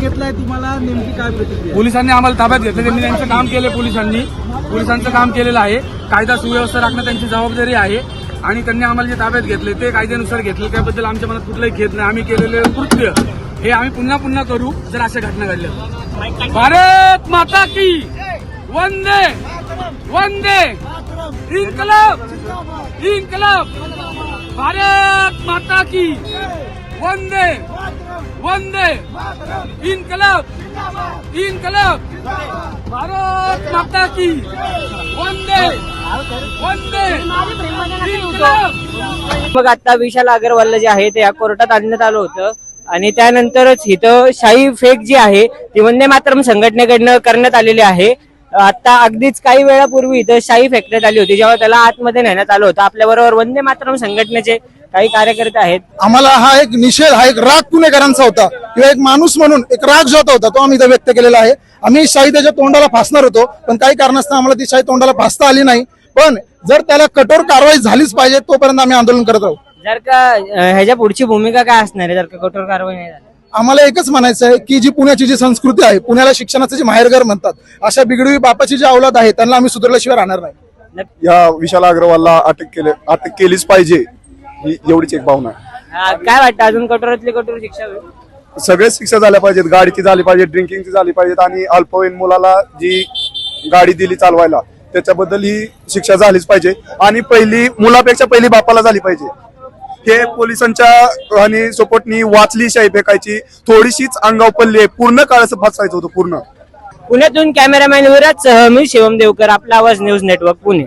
घेतलाय तुम्हाला नेमकी काय प्रतिक्रिया? पोलिसांनी आम्हाला ताब्यात घेतलं. त्यांनी त्यांचं काम केले पोलिसांनी. पोलिसांचं काम केलेलं आहे. कायदा सुव्यवस्था राखणं त्यांची जबाबदारी आहे. आणि त्यांनी आम्हाला जे ताब्यात घेतले ते कायद्यानुसार घेतले त्याबद्दल आमच्या मनात कुठलंही घेत नाही. आम्ही केलेले कृत्य हे आम्ही पुन्हा पुन्हा करू जर अशा घटना घडल्या भारत माता की! वंदे! वंदे! इन्कलाब! इन्कलाब! भारत माता की! वंदे! वंदे! इन्कलाब! इन्कलाब! भारत माता की! वंदे! मग आता विशाल अग्रवालला जे आहे ते या कोर्टात आणण्यात आलं होतं. आणि त्यानंतरच इथं शाही फेक जी आहे ती वंदे मातरम संघटनेकडनं करण्यात आलेली आहे. आता अगदीच काही वेळापूर्वी इथं शाही फेकण्यात आली होती जेव्हा त्याला आतमध्ये नेण्यात आलं होतं. आपल्या बरोबर वंदे मातरम संघटनेचे काही कार्यकर्ते आहेत. आम्हाला हा एक निषेध हा एक राग पुणेकरांचा होता. किंवा एक माणूस म्हणून एक राग जो होता तो आम्ही इथं व्यक्त केलेला आहे. आम्ही शाही त्याच्या तोंडाला फासणार होतो पण काही कारणास्तव आम्हाला ती शाही तोंडाला फासता आली नाही. पण जर त्याला कठोर कारवाई झालीच पाहिजे तोपर्यंत आम्ही आंदोलन करत राहू. जर का अं, ह्याच्या पुढची भूमिका काय असणार आहे? जर का कठोर कारवाई नाही झाली? आम्हाला एकच म्हणायचं आहे की जी पुण्याची जी संस्कृती आहे पुण्याला शिक्षणाचं जे माहेरघर म्हणतात अशा बिगडवी बापाची जी अवलाद आहे त्यांना आम्ही सुधारल्याशिवाय राहणार नाही. या विशाल अग्रवालला अटक केले अटक केलीच पाहिजे ही एवढीच एक भावना आहे. अं, काय वाटतं अजून कठोरातली कठोर शिक्षा होईल? सगळ्याच शिक्षा झाल्या पाहिजेत गाडीची झाली पाहिजे ड्रिंकिंगची झाली पाहिजेत आणि अल्पवयीन मुलाला जी गाडी दिली चालवायला त्याच्याबद्दल ही शिक्षा झालीच पाहिजे. आणि पहिली मुलापेक्षा पहिली बापाला झाली पाहिजे. हे पोलिसांच्या आणि सपोर्टनी वाचली शाही फेकायची. थोडीशीच अंगाव पडली पूर्ण काळाचं फसायचं होतं पूर्ण. पुण्यातून कॅमेरामॅन विराज सह मी शिवम देवकर आपला आवाज न्यूज नेटवर्क पुणे.